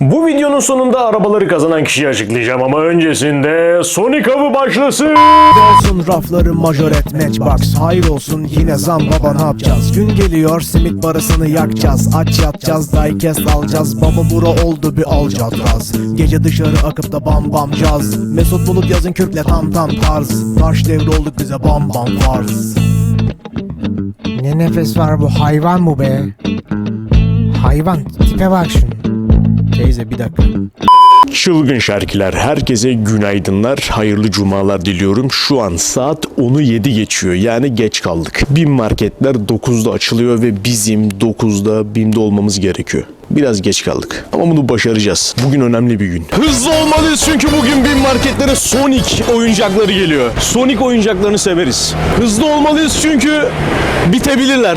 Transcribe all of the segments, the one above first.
Bu videonun sonunda arabaları kazanan kişiyi açıklayacağım ama öncesinde Sonic avı başlasın. olsun rafları majoret matchbox Hayır olsun yine zam baba ne yapacağız? Gün geliyor simit parasını yakacağız Aç yatacağız diecast alacağız Baba bura oldu bir alcatraz. Gece dışarı akıp da bam bam caz. Mesut Bulut yazın kürkle tam tam tarz. Taş devri olduk bize bam bam farz. Ne nefes var bu hayvan mı be. Hayvan tipe bak şunu Teyze bir dakika Çılgın şarkılar herkese günaydınlar, hayırlı cumalar diliyorum. Şu an saat 10'u 7 geçiyor yani geç kaldık. BİM marketler 9'da açılıyor ve bizim 9'da BİM'de olmamız gerekiyor. Biraz geç kaldık ama bunu başaracağız. Bugün önemli bir gün. Hızlı olmalıyız çünkü bugün BİM marketlere Sonic oyuncakları geliyor. Sonic oyuncaklarını severiz. Hızlı olmalıyız çünkü bitebilirler.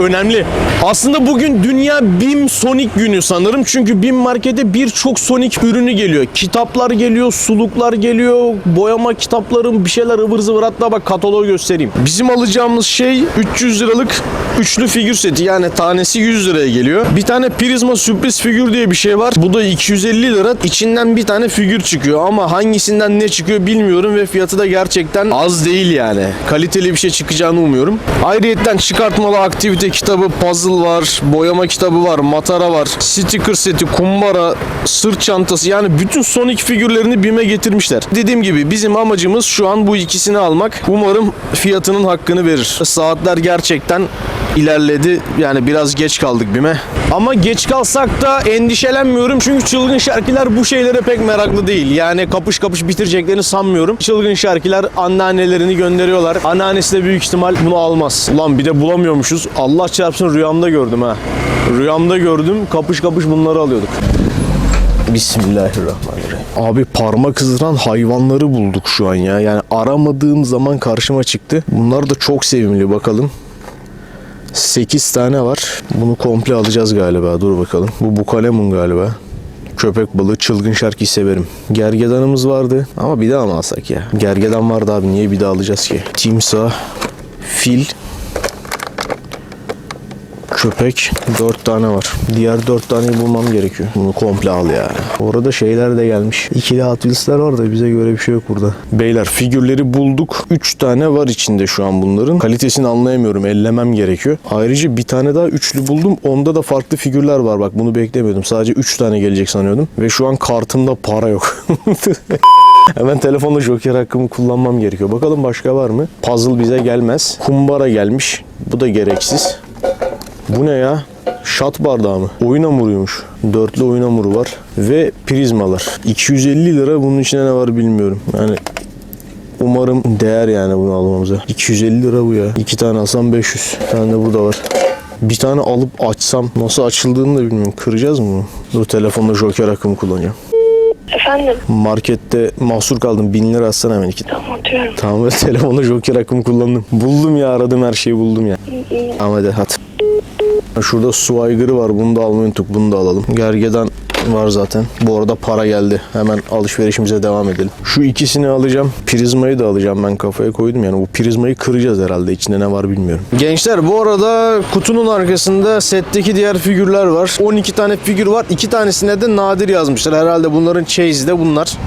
Önemli. Aslında bugün Dünya BİM Sonic günü sanırım. Çünkü BİM markete birçok Sonic ürünü geliyor. Kitaplar geliyor, suluklar geliyor, boyama kitaplarım, bir şeyler ıvır zıvır. Hatta bak kataloğu göstereyim. Bizim alacağımız şey 300 liralık üçlü figür seti. Yani tanesi 100 liraya geliyor. Bir tane prizma sürpriz figür diye bir şey var. Bu da 250 lira. İçinden bir tane figür çıkıyor ama hangisinden ne çıkıyor bilmiyorum ve fiyatı da gerçekten az değil yani. Kaliteli bir şey çıkacağını umuyorum. Ayrıyetten çıkartmalı aktivite kitabı, puzzle var, boyama kitabı var, matara var, sticker seti, kumbara, sırt çantası yani bütün Sonic figürlerini BİM'e getirmişler. Dediğim gibi bizim amacımız şu an bu ikisini almak. Umarım fiyatının hakkını verir. Saatler gerçekten ilerledi. Yani biraz geç kaldık BİM'e. Ama geç kalsak da endişelenmiyorum çünkü çılgın şarkılar bu şeylere pek meraklı değil. Yani kapış kapış bitireceklerini sanmıyorum. Çılgın şarkılar anneannelerini gönderiyorlar. Anneannesi de büyük ihtimal bunu almaz. Ulan bir de bulamıyormuşuz. Allah çarpsın rüyamda gördüm ha. Rüyamda gördüm. Kapış kapış bunları alıyorduk. Bismillahirrahmanirrahim. Abi parmak ısıran hayvanları bulduk şu an ya. Yani aramadığım zaman karşıma çıktı. Bunlar da çok sevimli bakalım. 8 tane var. Bunu komple alacağız galiba. Dur bakalım. Bu bukalemun galiba. Köpek balığı çılgın şarkıyı severim. Gergedanımız vardı ama bir daha mı alsak ya? Gergedan vardı abi niye bir daha alacağız ki? Timsah, fil, köpek 4 tane var. Diğer 4 taneyi bulmam gerekiyor. Bunu komple al ya. Orada şeyler de gelmiş. İkili Hot var da bize göre bir şey yok burada. Beyler figürleri bulduk. 3 tane var içinde şu an bunların. Kalitesini anlayamıyorum. Ellemem gerekiyor. Ayrıca bir tane daha üçlü buldum. Onda da farklı figürler var. Bak bunu beklemiyordum. Sadece 3 tane gelecek sanıyordum. Ve şu an kartımda para yok. Hemen telefonla joker hakkımı kullanmam gerekiyor. Bakalım başka var mı? Puzzle bize gelmez. Kumbara gelmiş. Bu da gereksiz. Bu ne ya? Şat bardağı mı? Oyun hamuruymuş. Dörtlü oyun hamuru var. Ve prizmalar. 250 lira bunun içinde ne var bilmiyorum. Yani umarım değer yani bunu almamıza. 250 lira bu ya. İki tane alsam 500. Bir tane de burada var. Bir tane alıp açsam nasıl açıldığını da bilmiyorum. Kıracağız mı bunu? Dur telefonla joker hakkımı kullanacağım. Efendim, Markette mahsur kaldım. 1000 lira atsana hemen iki. tamam atıyorum. Tamam böyle telefonla joker hakkımı kullandım. Buldum ya aradım her şeyi buldum ya. Tamam hadi hadi. Şurada su aygırı var bunu da almayı bunu da alalım. Gergedan var zaten. Bu arada para geldi. Hemen alışverişimize devam edelim. Şu ikisini alacağım. Prizmayı da alacağım ben kafaya koydum. Yani bu prizmayı kıracağız herhalde. İçinde ne var bilmiyorum. Gençler bu arada kutunun arkasında setteki diğer figürler var. 12 tane figür var. 2 tanesine de nadir yazmışlar. Herhalde bunların chase'i de bunlar.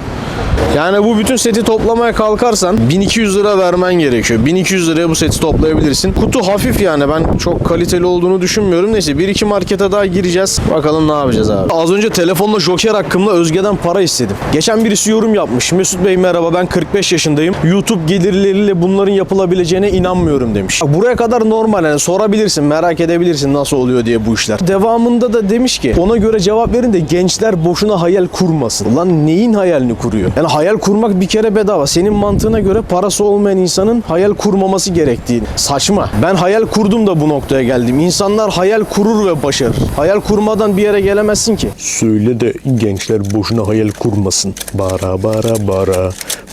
Yani bu bütün seti toplamaya kalkarsan 1200 lira vermen gerekiyor. 1200 liraya bu seti toplayabilirsin. Kutu hafif yani ben çok kaliteli olduğunu düşünmüyorum. Neyse bir iki markete daha gireceğiz. Bakalım ne yapacağız abi. Az önce telefonla Joker hakkımda Özge'den para istedim. Geçen birisi yorum yapmış. Mesut Bey merhaba ben 45 yaşındayım. YouTube gelirleriyle bunların yapılabileceğine inanmıyorum demiş. Buraya kadar normal yani sorabilirsin merak edebilirsin nasıl oluyor diye bu işler. Devamında da demiş ki ona göre cevap verin de gençler boşuna hayal kurmasın. Lan neyin hayalini kuruyor? Yani hayal kurmak bir kere bedava. Senin mantığına göre parası olmayan insanın hayal kurmaması gerektiğini. Saçma. Ben hayal kurdum da bu noktaya geldim. İnsanlar hayal kurur ve başarır. Hayal kurmadan bir yere gelemezsin ki. Söyle de gençler boşuna hayal kurmasın. Bara bara bara.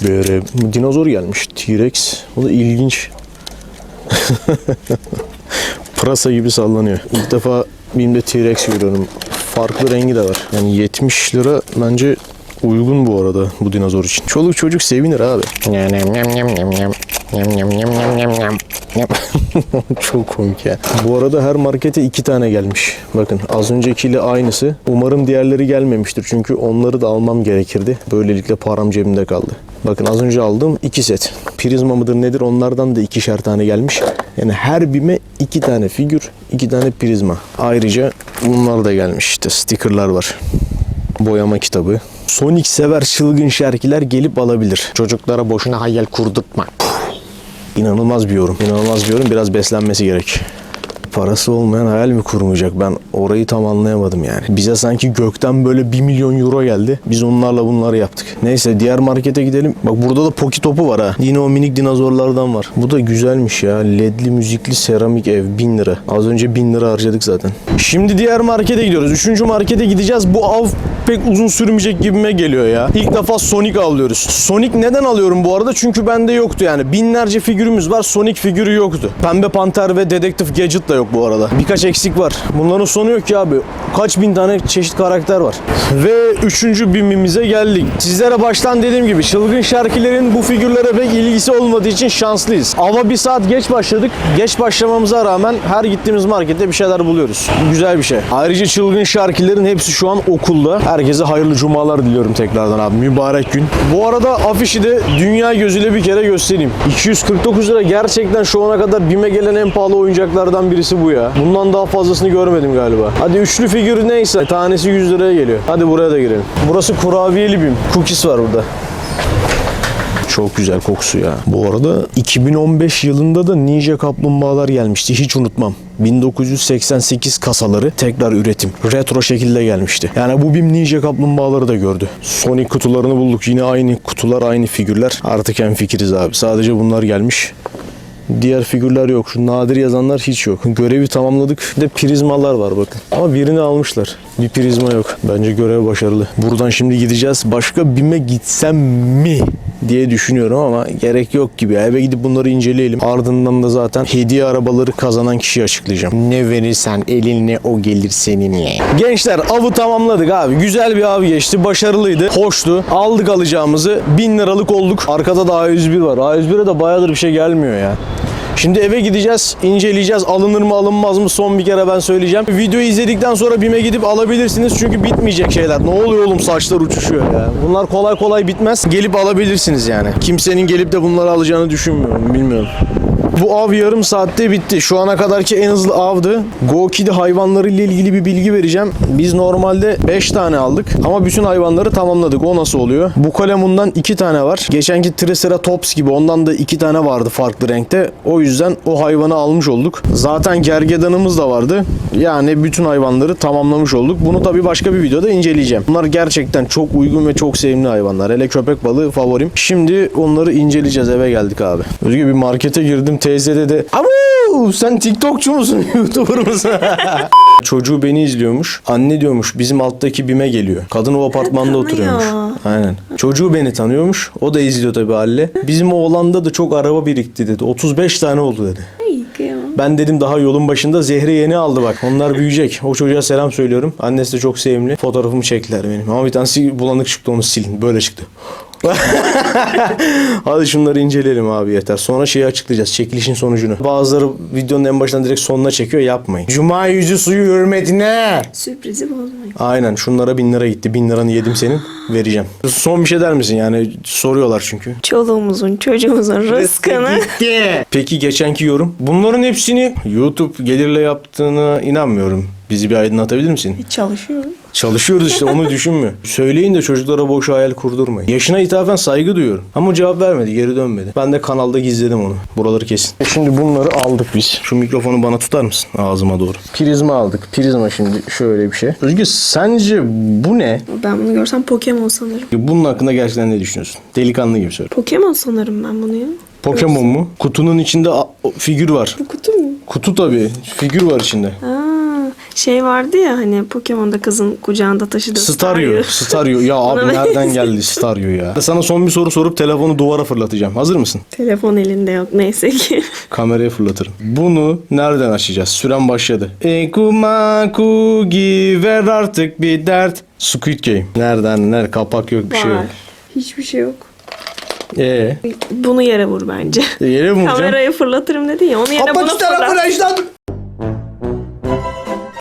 Böyle dinozor gelmiş. T-Rex. O da ilginç. Pırasa gibi sallanıyor. İlk defa BİM'de T-Rex görüyorum. Farklı rengi de var. Yani 70 lira bence uygun bu arada bu dinozor için. Çoluk çocuk sevinir abi. Nyam nyam nyam nyam nyam. Çok komik ya. Bu arada her markete iki tane gelmiş. Bakın az öncekiyle aynısı. Umarım diğerleri gelmemiştir. Çünkü onları da almam gerekirdi. Böylelikle param cebimde kaldı. Bakın az önce aldığım iki set. Prizma mıdır nedir onlardan da ikişer tane gelmiş. Yani her bime iki tane figür, iki tane prizma. Ayrıca bunlar da gelmiş işte stickerlar var. Boyama kitabı. Sonic sever çılgın şarkiler gelip alabilir. Çocuklara boşuna hayal kurdurtma. İnanılmaz bir yorum. İnanılmaz bir yorum. Biraz beslenmesi gerek. Parası olmayan hayal mi kurmayacak? Ben orayı tam anlayamadım yani. Bize sanki gökten böyle 1 milyon euro geldi. Biz onlarla bunları yaptık. Neyse diğer markete gidelim. Bak burada da Poki topu var ha. Yine o minik dinozorlardan var. Bu da güzelmiş ya. Ledli müzikli seramik ev 1000 lira. Az önce 1000 lira harcadık zaten. Şimdi diğer markete gidiyoruz. Üçüncü markete gideceğiz. Bu av pek uzun sürmeyecek gibime geliyor ya. İlk defa Sonic alıyoruz. Sonic neden alıyorum bu arada? Çünkü bende yoktu yani. Binlerce figürümüz var. Sonic figürü yoktu. Pembe Panter ve Dedektif Gadget da yok bu arada. Birkaç eksik var. Bunların sonu yok ki abi. Kaç bin tane çeşit karakter var. Ve üçüncü bimimize geldik. Sizlere baştan dediğim gibi çılgın şarkilerin bu figürlere pek ilgisi olmadığı için şanslıyız. Ava bir saat geç başladık. Geç başlamamıza rağmen her gittiğimiz markette bir şeyler buluyoruz. Bu güzel bir şey. Ayrıca çılgın şarkilerin hepsi şu an okulda. Herkese hayırlı cumalar diliyorum tekrardan abi. Mübarek gün. Bu arada afişi de dünya gözüyle bir kere göstereyim. 249 lira gerçekten şu ana kadar BİM'e gelen en pahalı oyuncaklardan birisi bu ya. Bundan daha fazlasını görmedim galiba. Hadi üçlü figür neyse tanesi 100 liraya geliyor. Hadi buraya da girelim. Burası kurabiyeli BİM. Cookies var burada. Çok güzel kokusu ya. Bu arada 2015 yılında da Ninja Kaplumbağalar gelmişti. Hiç unutmam. 1988 kasaları tekrar üretim. Retro şekilde gelmişti. Yani bu BİM Ninja Kaplumbağaları da gördü. Sonic kutularını bulduk. Yine aynı kutular, aynı figürler. Artık fikiriz abi. Sadece bunlar gelmiş. Diğer figürler yok. Şu nadir yazanlar hiç yok. Görevi tamamladık. Bir de prizmalar var bakın. Ama birini almışlar. Bir prizma yok. Bence görev başarılı. Buradan şimdi gideceğiz. Başka BİM'e gitsem mi diye düşünüyorum ama gerek yok gibi. Eve gidip bunları inceleyelim. Ardından da zaten hediye arabaları kazanan kişiyi açıklayacağım. Ne verirsen eline o gelir seninle. Gençler avı tamamladık abi. Güzel bir av geçti. Başarılıydı. Hoştu. Aldık alacağımızı. 1000 liralık olduk. Arkada da A101 var. A101'e de bayağıdır bir şey gelmiyor ya. Şimdi eve gideceğiz, inceleyeceğiz. Alınır mı alınmaz mı son bir kere ben söyleyeceğim. Videoyu izledikten sonra BİM'e gidip alabilirsiniz. Çünkü bitmeyecek şeyler. Ne oluyor oğlum saçlar uçuşuyor ya. Bunlar kolay kolay bitmez. Gelip alabilirsiniz yani. Kimsenin gelip de bunları alacağını düşünmüyorum. Bilmiyorum. Bu av yarım saatte bitti. Şu ana kadarki en hızlı avdı. Go-Kid hayvanları ile ilgili bir bilgi vereceğim. Biz normalde 5 tane aldık ama bütün hayvanları tamamladık. O nasıl oluyor? Bu kalemundan 2 tane var. Geçenki Triceratops gibi ondan da 2 tane vardı farklı renkte. O yüzden o hayvanı almış olduk. Zaten gergedanımız da vardı. Yani bütün hayvanları tamamlamış olduk. Bunu tabii başka bir videoda inceleyeceğim. Bunlar gerçekten çok uygun ve çok sevimli hayvanlar. Hele köpek balığı favorim. Şimdi onları inceleyeceğiz. Eve geldik abi. Özgür bir markete girdim. Teyze dedi. Amu sen TikTokçu musun? YouTuber mısın? Çocuğu beni izliyormuş. Anne diyormuş bizim alttaki bime geliyor. Kadın o apartmanda oturuyormuş. Aynen. Çocuğu beni tanıyormuş. O da izliyor tabii Halle. Bizim oğlanda da çok araba birikti dedi. 35 tane oldu dedi. Ben dedim daha yolun başında Zehri yeni aldı bak. Onlar büyüyecek. O çocuğa selam söylüyorum. Annesi de çok sevimli. Fotoğrafımı çektiler benim. Ama bir tanesi bulanık çıktı onu silin. Böyle çıktı. Hadi şunları inceleyelim abi yeter. Sonra şeyi açıklayacağız. Çekilişin sonucunu. Bazıları videonun en başından direkt sonuna çekiyor. Yapmayın. Cuma yüzü suyu hürmetine. Sürprizi bozmayın. Aynen şunlara bin lira gitti. Bin liranı yedim senin. Vereceğim. Son bir şey der misin? Yani soruyorlar çünkü. Çoluğumuzun çocuğumuzun rızkını. Peki geçenki yorum. Bunların hepsini YouTube gelirle yaptığına inanmıyorum. Bizi bir aydınlatabilir misin? Çalışıyorum. Çalışıyoruz işte onu düşünmüyor. Söyleyin de çocuklara boş hayal kurdurmayın. Yaşına ithafen saygı duyuyorum. Ama cevap vermedi, geri dönmedi. Ben de kanalda gizledim onu. Buraları kesin. E Şimdi bunları aldık biz. Şu mikrofonu bana tutar mısın? Ağzıma doğru. Prizma aldık. Prizma şimdi şöyle bir şey. Özgür sence bu ne? Ben bunu görsem Pokemon sanırım. Bunun hakkında gerçekten ne düşünüyorsun? Delikanlı gibi söyle. Pokemon sanırım ben bunu ya. Pokemon mu? Kutunun içinde a- o- figür var. Bu kutu mu? Kutu tabii. Figür var içinde. Aa, şey vardı ya hani Pokemon'da kızın kucağında taşıdığı Stario. Stario. Ya abi Ona nereden geldi Stario ya? Sana son bir soru sorup telefonu duvara fırlatacağım. Hazır mısın? Telefon elinde yok neyse ki. Kameraya fırlatırım. Bunu nereden açacağız? Süren başladı. Ekumaku ver artık bir dert. Squid Game. Nereden? Nerede? Kapak yok bir şey yok. Var. Hiçbir şey yok. Ee, Bunu yere vur bence. yere mi vuracağım? Kamerayı fırlatırım dedi ya onu yere bunu fırlat.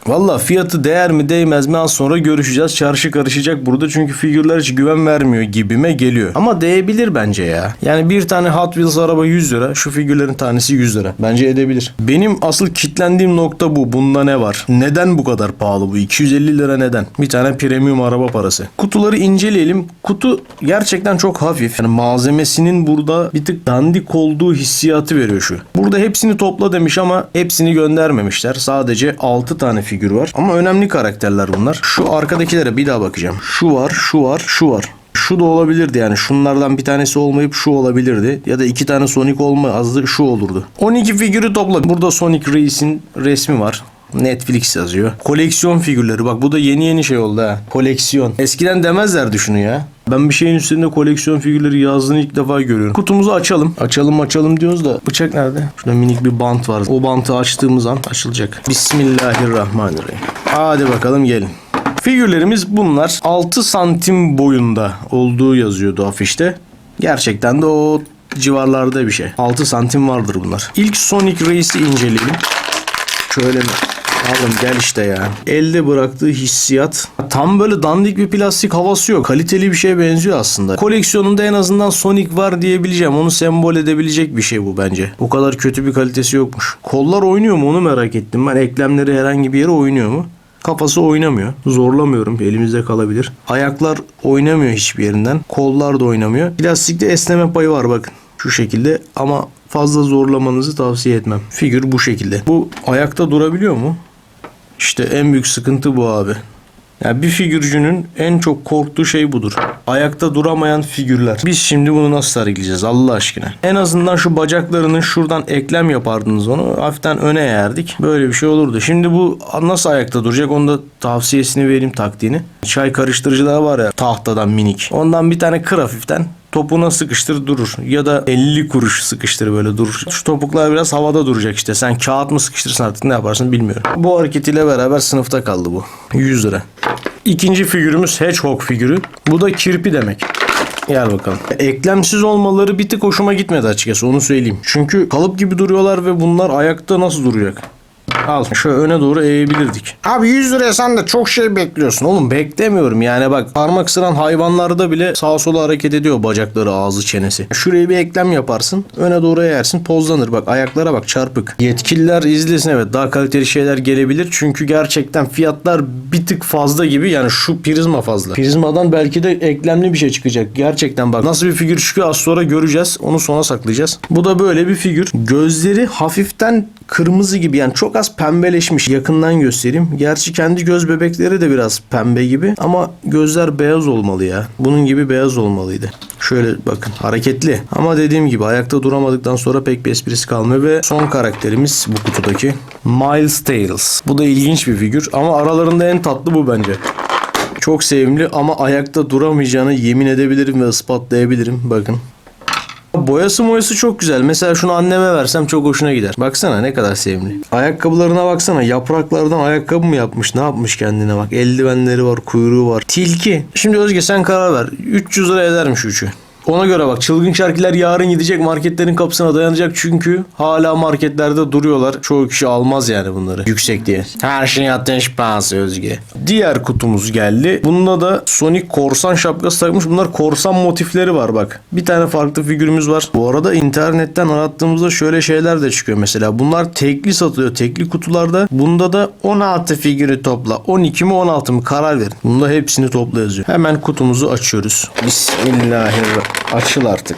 Valla fiyatı değer mi değmez mi az sonra görüşeceğiz. Çarşı karışacak burada çünkü figürler hiç güven vermiyor gibime geliyor. Ama değebilir bence ya. Yani bir tane Hot Wheels araba 100 lira. Şu figürlerin tanesi 100 lira. Bence edebilir. Benim asıl kitlendiğim nokta bu. Bunda ne var? Neden bu kadar pahalı bu? 250 lira neden? Bir tane premium araba parası. Kutuları inceleyelim. Kutu gerçekten çok hafif. Yani malzemesinin burada bir tık dandik olduğu hissiyatı veriyor şu. Burada hepsini topla demiş ama hepsini göndermemişler. Sadece 6 tane figür var. Ama önemli karakterler bunlar. Şu arkadakilere bir daha bakacağım. Şu var, şu var, şu var. Şu da olabilirdi yani. Şunlardan bir tanesi olmayıp şu olabilirdi. Ya da iki tane Sonic olmazdı şu olurdu. 12 figürü topla. Burada Sonic Reis'in resmi var. Netflix yazıyor. Koleksiyon figürleri. Bak bu da yeni yeni şey oldu ha. Koleksiyon. Eskiden demezlerdi şunu ya. Ben bir şeyin üstünde koleksiyon figürleri yazdığını ilk defa görüyorum. Kutumuzu açalım. Açalım açalım diyoruz da bıçak nerede? Şurada minik bir bant var. O bantı açtığımız an açılacak. Bismillahirrahmanirrahim. Hadi bakalım gelin. Figürlerimiz bunlar. 6 santim boyunda olduğu yazıyordu afişte. Gerçekten de o civarlarda bir şey. 6 santim vardır bunlar. İlk Sonic Race'i inceleyelim. Şöyle mi? Oğlum gel işte ya. Elde bıraktığı hissiyat. Tam böyle dandik bir plastik havası yok. Kaliteli bir şeye benziyor aslında. Koleksiyonunda en azından Sonic var diyebileceğim. Onu sembol edebilecek bir şey bu bence. O kadar kötü bir kalitesi yokmuş. Kollar oynuyor mu onu merak ettim. Ben eklemleri herhangi bir yere oynuyor mu? Kafası oynamıyor. Zorlamıyorum. Elimizde kalabilir. Ayaklar oynamıyor hiçbir yerinden. Kollar da oynamıyor. Plastikte esneme payı var bakın. Şu şekilde ama fazla zorlamanızı tavsiye etmem. Figür bu şekilde. Bu ayakta durabiliyor mu? İşte en büyük sıkıntı bu abi. Ya bir figürcünün en çok korktuğu şey budur. Ayakta duramayan figürler. Biz şimdi bunu nasıl sergileyeceğiz Allah aşkına? En azından şu bacaklarının şuradan eklem yapardınız onu. Hafiften öne eğerdik. Böyle bir şey olurdu. Şimdi bu nasıl ayakta duracak? Onu da tavsiyesini vereyim taktiğini. Çay karıştırıcılar var ya tahtadan minik. Ondan bir tane kır hafiften topuna sıkıştır durur. Ya da 50 kuruş sıkıştır böyle durur. Şu topuklar biraz havada duracak işte. Sen kağıt mı sıkıştırırsın artık ne yaparsın bilmiyorum. Bu hareketiyle beraber sınıfta kaldı bu. 100 lira. İkinci figürümüz Hedgehog figürü. Bu da kirpi demek. Gel bakalım. Eklemsiz olmaları bir tık hoşuma gitmedi açıkçası onu söyleyeyim. Çünkü kalıp gibi duruyorlar ve bunlar ayakta nasıl duracak? Al şöyle öne doğru eğebilirdik. Abi 100 liraya sen de çok şey bekliyorsun. Oğlum beklemiyorum yani bak parmak ısıran hayvanlarda bile sağa sola hareket ediyor bacakları ağzı çenesi. Şuraya bir eklem yaparsın öne doğru eğersin pozlanır bak ayaklara bak çarpık. Yetkililer izlesin evet daha kaliteli şeyler gelebilir. Çünkü gerçekten fiyatlar bir tık fazla gibi yani şu prizma fazla. Prizmadan belki de eklemli bir şey çıkacak. Gerçekten bak nasıl bir figür çıkıyor az sonra göreceğiz. Onu sona saklayacağız. Bu da böyle bir figür. Gözleri hafiften kırmızı gibi yani çok az pembeleşmiş. Yakından göstereyim. Gerçi kendi göz bebekleri de biraz pembe gibi ama gözler beyaz olmalı ya. Bunun gibi beyaz olmalıydı. Şöyle bakın hareketli ama dediğim gibi ayakta duramadıktan sonra pek bir esprisi kalmıyor ve son karakterimiz bu kutudaki Miles Tails. Bu da ilginç bir figür ama aralarında en tatlı bu bence. Çok sevimli ama ayakta duramayacağını yemin edebilirim ve ispatlayabilirim. Bakın. Boyası moyası çok güzel. Mesela şunu anneme versem çok hoşuna gider. Baksana ne kadar sevimli. Ayakkabılarına baksana. Yapraklardan ayakkabı mı yapmış? Ne yapmış kendine bak. Eldivenleri var, kuyruğu var. Tilki. Şimdi Özge sen karar ver. 300 lira edermiş üçü. Ona göre bak çılgın şarkılar yarın gidecek marketlerin kapısına dayanacak çünkü hala marketlerde duruyorlar. Çoğu kişi almaz yani bunları yüksek diye. Her şeyin ateş pahası Özge. Diğer kutumuz geldi. Bunda da Sonic korsan şapkası takmış. Bunlar korsan motifleri var bak. Bir tane farklı figürümüz var. Bu arada internetten arattığımızda şöyle şeyler de çıkıyor mesela. Bunlar tekli satılıyor. Tekli kutularda. Bunda da 16 figürü topla. 12 mi 16 mı karar verin. Bunda hepsini topla yazıyor. Hemen kutumuzu açıyoruz. Bismillahirrahmanirrahim. Açıl artık.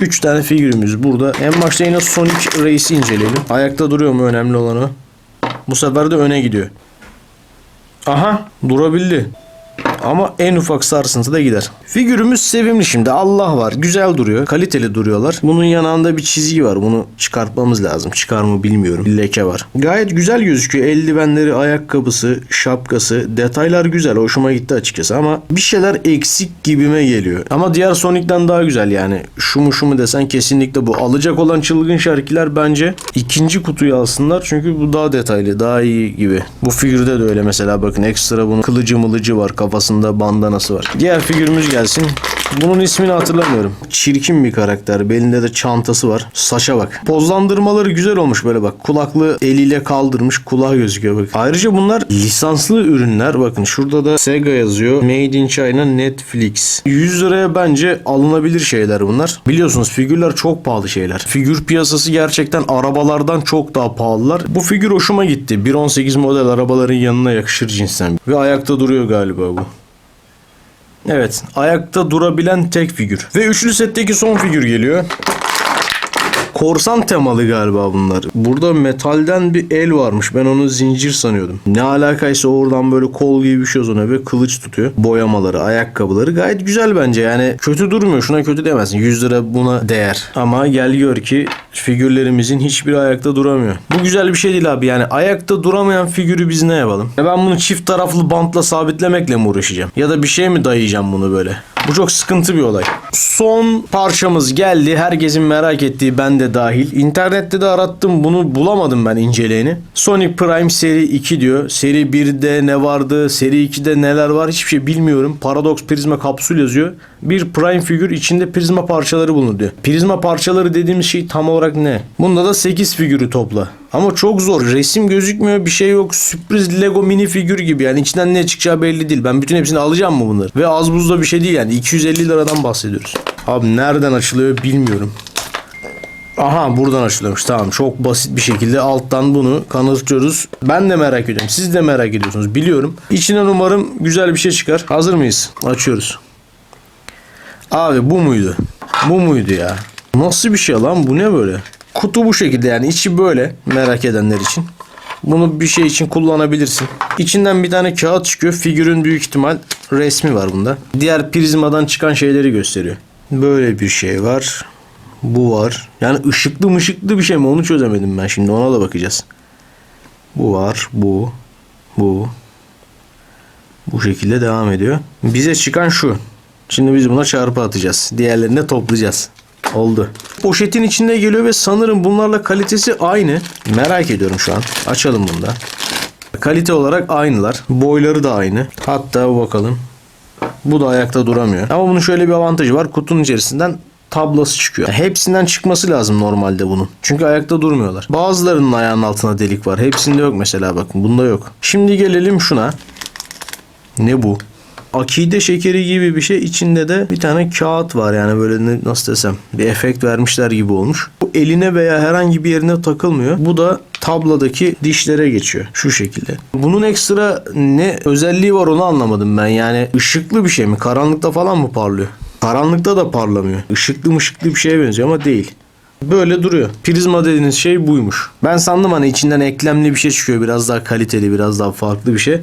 3 tane figürümüz burada. En başta yine Sonic Race'i inceleyelim. Ayakta duruyor mu önemli olanı. Bu sefer de öne gidiyor. Aha durabildi. Ama en ufak sarsıntı da gider. Figürümüz sevimli şimdi. Allah var. Güzel duruyor. Kaliteli duruyorlar. Bunun yanında bir çizgi var. Bunu çıkartmamız lazım. Çıkar mı bilmiyorum. Bir leke var. Gayet güzel gözüküyor. Eldivenleri, ayakkabısı, şapkası. Detaylar güzel. Hoşuma gitti açıkçası ama bir şeyler eksik gibime geliyor. Ama diğer Sonic'ten daha güzel yani. Şu mu şu mu desen kesinlikle bu. Alacak olan çılgın şarkiler bence ikinci kutuyu alsınlar. Çünkü bu daha detaylı. Daha iyi gibi. Bu figürde de öyle mesela bakın ekstra bunun kılıcı mılıcı var. Kafasında bandanası var. Diğer figürümüz gelsin. Bunun ismini hatırlamıyorum. Çirkin bir karakter. Belinde de çantası var. Saça bak. Pozlandırmaları güzel olmuş böyle bak. Kulaklı eliyle kaldırmış. Kulağı gözüküyor bak. Ayrıca bunlar lisanslı ürünler. Bakın şurada da Sega yazıyor. Made in China Netflix. 100 liraya bence alınabilir şeyler bunlar. Biliyorsunuz figürler çok pahalı şeyler. Figür piyasası gerçekten arabalardan çok daha pahalılar. Bu figür hoşuma gitti. 1.18 model arabaların yanına yakışır cinsten. Ve ayakta duruyor galiba bu. Evet, ayakta durabilen tek figür. Ve üçlü setteki son figür geliyor. Korsan temalı galiba bunlar. Burada metalden bir el varmış. Ben onu zincir sanıyordum. Ne alakaysa oradan böyle kol gibi bir şey uzanıyor ve kılıç tutuyor. Boyamaları, ayakkabıları gayet güzel bence. Yani kötü durmuyor. Şuna kötü demezsin. 100 lira buna değer. Ama gel gör ki figürlerimizin hiçbiri ayakta duramıyor. Bu güzel bir şey değil abi. Yani ayakta duramayan figürü biz ne yapalım? Ya ben bunu çift taraflı bantla sabitlemekle mi uğraşacağım? Ya da bir şey mi dayayacağım bunu böyle? Bu çok sıkıntı bir olay. Son parçamız geldi. Herkesin merak ettiği ben de dahil. İnternette de arattım bunu bulamadım ben inceleyeni. Sonic Prime seri 2 diyor. Seri 1'de ne vardı? Seri 2'de neler var? Hiçbir şey bilmiyorum. Paradox prizma kapsül yazıyor. Bir Prime figür içinde prizma parçaları bulunur diyor. Prizma parçaları dediğimiz şey tam olarak ne? Bunda da 8 figürü topla. Ama çok zor. Resim gözükmüyor. Bir şey yok. Sürpriz Lego mini figür gibi. Yani içinden ne çıkacağı belli değil. Ben bütün hepsini alacağım mı bunları? Ve az buzda bir şey değil yani. 250 liradan bahsediyoruz. Abi nereden açılıyor bilmiyorum. Aha buradan açılıyormuş. Tamam çok basit bir şekilde alttan bunu kanıtlıyoruz. Ben de merak ediyorum. Siz de merak ediyorsunuz. Biliyorum. İçinden umarım güzel bir şey çıkar. Hazır mıyız? Açıyoruz. Abi bu muydu? Bu muydu ya? Nasıl bir şey lan? Bu ne böyle? Kutu bu şekilde yani içi böyle merak edenler için. Bunu bir şey için kullanabilirsin. İçinden bir tane kağıt çıkıyor. Figürün büyük ihtimal resmi var bunda. Diğer prizmadan çıkan şeyleri gösteriyor. Böyle bir şey var. Bu var. Yani ışıklı mışıklı bir şey mi onu çözemedim ben şimdi ona da bakacağız. Bu var. Bu. Bu. Bu şekilde devam ediyor. Bize çıkan şu. Şimdi biz buna çarpı atacağız. Diğerlerini de toplayacağız. Oldu. Poşetin içinde geliyor ve sanırım bunlarla kalitesi aynı. Merak ediyorum şu an. Açalım bunu da. Kalite olarak aynılar. Boyları da aynı. Hatta bakalım. Bu da ayakta duramıyor. Ama bunun şöyle bir avantajı var. Kutunun içerisinden tablası çıkıyor. Hepsinden çıkması lazım normalde bunun. Çünkü ayakta durmuyorlar. Bazılarının ayağının altına delik var. Hepsinde yok mesela bakın. Bunda yok. Şimdi gelelim şuna. Ne bu? Akide şekeri gibi bir şey. İçinde de bir tane kağıt var yani böyle nasıl desem bir efekt vermişler gibi olmuş. Bu eline veya herhangi bir yerine takılmıyor. Bu da tabladaki dişlere geçiyor. Şu şekilde. Bunun ekstra ne özelliği var onu anlamadım ben. Yani ışıklı bir şey mi? Karanlıkta falan mı parlıyor? Karanlıkta da parlamıyor. Işıklı mışıklı bir şeye benziyor ama değil. Böyle duruyor. Prizma dediğiniz şey buymuş. Ben sandım hani içinden eklemli bir şey çıkıyor. Biraz daha kaliteli, biraz daha farklı bir şey.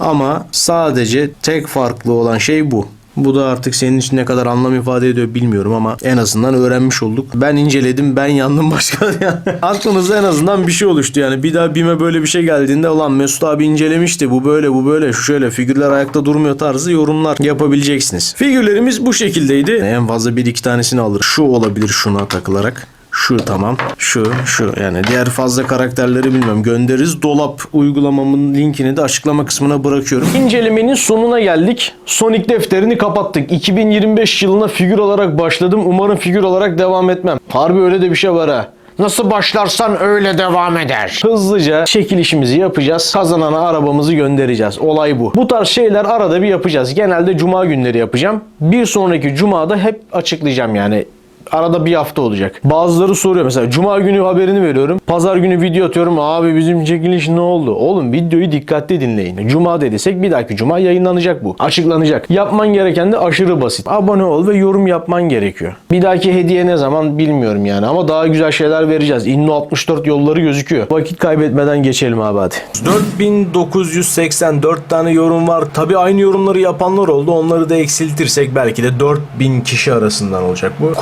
Ama sadece tek farklı olan şey bu. Bu da artık senin için ne kadar anlam ifade ediyor bilmiyorum ama en azından öğrenmiş olduk. Ben inceledim ben yandım başka. Yani aklınızda en azından bir şey oluştu yani. Bir daha BİM'e böyle bir şey geldiğinde ulan Mesut abi incelemişti bu böyle bu böyle şu şöyle figürler ayakta durmuyor tarzı yorumlar yapabileceksiniz. Figürlerimiz bu şekildeydi. En fazla bir iki tanesini alır. Şu olabilir şuna takılarak. Şu tamam. Şu şu yani diğer fazla karakterleri bilmiyorum. Göndeririz. Dolap uygulamamın linkini de açıklama kısmına bırakıyorum. İncelemenin sonuna geldik. Sonic defterini kapattık. 2025 yılına figür olarak başladım. Umarım figür olarak devam etmem. Harbi öyle de bir şey var ha. Nasıl başlarsan öyle devam eder. Hızlıca çekilişimizi yapacağız. Kazanana arabamızı göndereceğiz. Olay bu. Bu tarz şeyler arada bir yapacağız. Genelde cuma günleri yapacağım. Bir sonraki cumada hep açıklayacağım yani arada bir hafta olacak. Bazıları soruyor mesela cuma günü haberini veriyorum. Pazar günü video atıyorum. Abi bizim çekiliş ne oldu? Oğlum videoyu dikkatli dinleyin. Cuma dediysek bir dahaki cuma yayınlanacak bu. Açıklanacak. Yapman gereken de aşırı basit. Abone ol ve yorum yapman gerekiyor. Bir dahaki hediye ne zaman bilmiyorum yani ama daha güzel şeyler vereceğiz. Inno 64 yolları gözüküyor. Vakit kaybetmeden geçelim abi hadi. 4984 tane yorum var. Tabi aynı yorumları yapanlar oldu. Onları da eksiltirsek belki de 4000 kişi arasından olacak bu.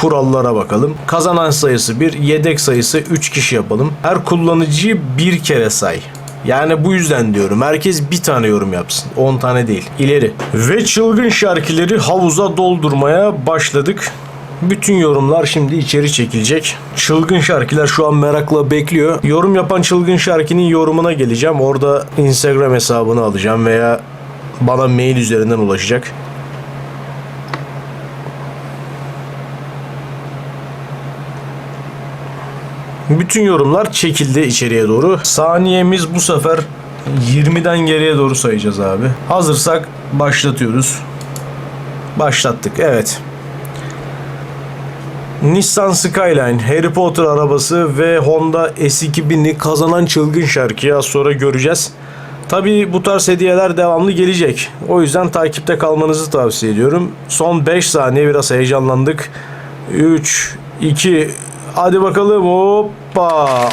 Kurallara bakalım. Kazanan sayısı 1, yedek sayısı 3 kişi yapalım. Her kullanıcıyı bir kere say. Yani bu yüzden diyorum. Herkes bir tane yorum yapsın. 10 tane değil. İleri. Ve çılgın şarkıları havuza doldurmaya başladık. Bütün yorumlar şimdi içeri çekilecek. Çılgın şarkılar şu an merakla bekliyor. Yorum yapan çılgın şarkının yorumuna geleceğim. Orada Instagram hesabını alacağım veya bana mail üzerinden ulaşacak. Bütün yorumlar çekildi içeriye doğru. Saniyemiz bu sefer 20'den geriye doğru sayacağız abi. Hazırsak başlatıyoruz. Başlattık evet. Nissan Skyline, Harry Potter arabası ve Honda S2000'i kazanan çılgın şarkıyı az sonra göreceğiz. Tabii bu tarz hediyeler devamlı gelecek. O yüzden takipte kalmanızı tavsiye ediyorum. Son 5 saniye biraz heyecanlandık. 3, 2, hadi bakalım hoppa.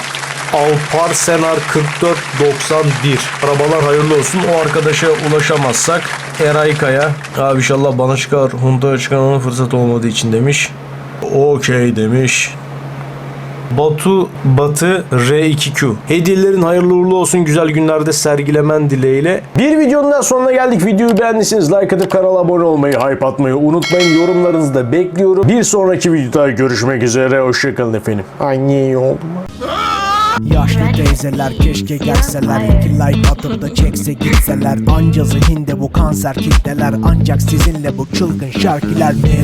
Alpar Senar 4491. Arabalar hayırlı olsun. O arkadaşa ulaşamazsak Eray Kaya. Abi inşallah bana çıkar. Hyundai'ye çıkarmama fırsat olmadığı için demiş. Okey demiş. Batu Batı R2Q. Hediyelerin hayırlı uğurlu olsun. Güzel günlerde sergilemen dileğiyle. Bir videonun daha sonuna geldik. Videoyu beğendiyseniz like atıp kanala abone olmayı, hype atmayı unutmayın. Yorumlarınızı da bekliyorum. Bir sonraki videoda görüşmek üzere. Hoşçakalın efendim. Anne oldu Yaşlı teyzeler keşke gelseler İki like atıp da çekse gitseler Anca zihinde bu kanser kitleler Ancak sizinle bu çılgın şarkiler mezun